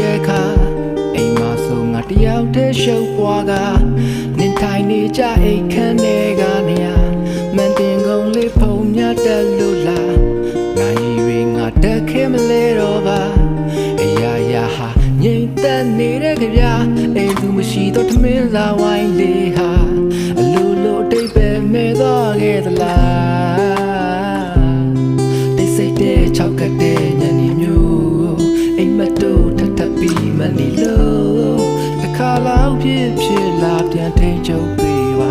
တဲ့ခါအိမ်မှာဆိုငါတယောက်တည်းရှုပ်ပွားကနင်ထိုင်နေကြအိမ်ခန်းထဲကနေရမန်တင်ကုန်လေးဖုံမြတ်တက်လို့လားငါရည်ရငါတက်ခဲမလဲတော့ပါအရာရာဟာငြိမ်သက်နေတဲ့ကြပြအိမ်သူမရှိတော့ထမင်းစာဝိုင်းလေးဟာအလိုလိုအတိတ်ပဲမဲ့တော့ခဲ့သလားတိတ်ဆိတ်တဲ့ချောက်ကတဲ့ညနေမျိုး အိမ်မက်တို့ထပ်ထပ်ပြီးမနေလို့တစ်ခါလောက်ဖြစ်ဖြစ်လာပြန်ထိန်ချုပ်ပေးပါ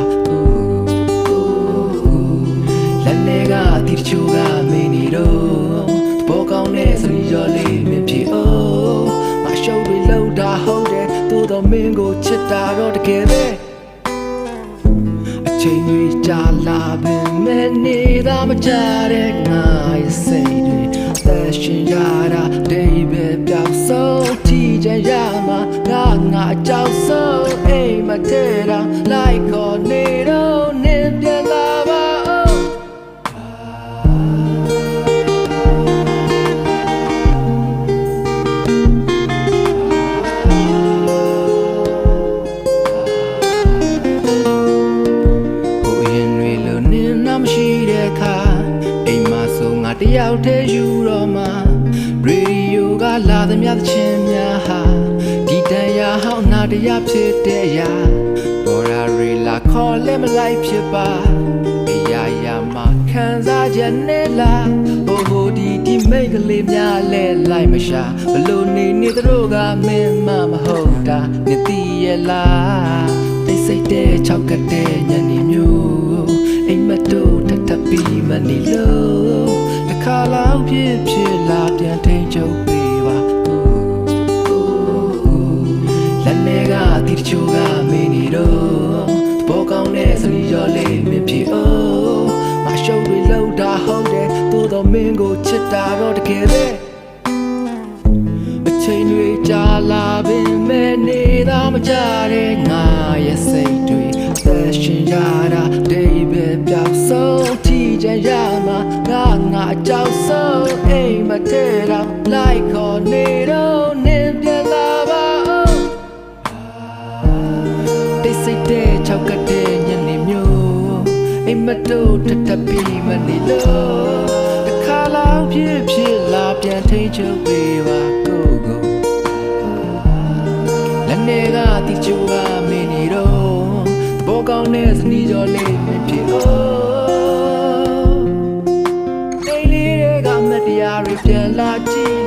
လက်နေကတီတချိုးကမင်းနေတော့ဘောကောင်းတဲ့စရီကျော်လေးမြင်ဖြစ်အိုးမရှုပ်တွေလောက်တာဟုတ်တယ်သို့တော့မင်းကိုချစ်တာတော့တကယ်ပဲအချိန်တွေကြာလာပင်မဲ့နေသာမကြတဲ့ငါရဲ့စိတ်တွေသက်ရှင်ရတာဒိဗေပြောက် ဆုံးကြည့်ကြရမှာငါငါအကြောက်ဆုံးအိမ်မထဲတာလိုက်ခေါ်နေတော့နေပြန်လာပါဦးဟိုရင်တွေလိုနင်းနာမရှိတဲ့အခါအိမ်မှာဆိုငါတယောက်တည်းယူတော့မှရေဒီယိုက လာသမျှသချင်းများဟာဒီတန်ရာဟောင်းနာတရားဖြစ်တဲ့အရာပေါ်ရာရီလာခေါ်လဲမလိုက်ဖြစ်ပါအရာရာမှာခံစားချက်နဲ့လားဟိုဟိုဒီဒီမိတ်ကလေးများလဲလိုက်မရှာဘလို့နေနေသူတို့ကမင်းမမဟုတ်တာနေတီးရဲ့လားတိတ်ဆိတ်တဲ့ချောက်ကတဲ့ တီတချိုးကမင်းနေတော့ဘောကောင်းတဲ့စရီကျော်လေးမြင်ဖြစ်အိုးမရှုပ်တွေလောက်တာဟုတ်တယ်သို့တော့မင်းကိုချစ်တာတော့တကယ်ပဲအချိန်တွေကြာလာပင်မဲ့နေသာမကြတဲ့ငါရဲ့စိတ်တွေသက်ရှင်ရတာဒိဗေပြောက်ဆုံးကြည့်ကြရမှာငါငါအကြောက်ဆုံးအိမ်မထဲတော့လိုက်ခေါ်နေ မတုတ်တတပီမနေလို့တခါလောက်ဖြစ်ဖြစ်လာပြန်ထိန်ချုပ်ပေးပါကိုကိုလက်နေကတီချူကမင်းနေတော့ဘောကောင်းတဲ့စနီးကြော်လေးမဖြစ်အောင်နေလေးတွေကမတရားတွေပြန်လာကြည့်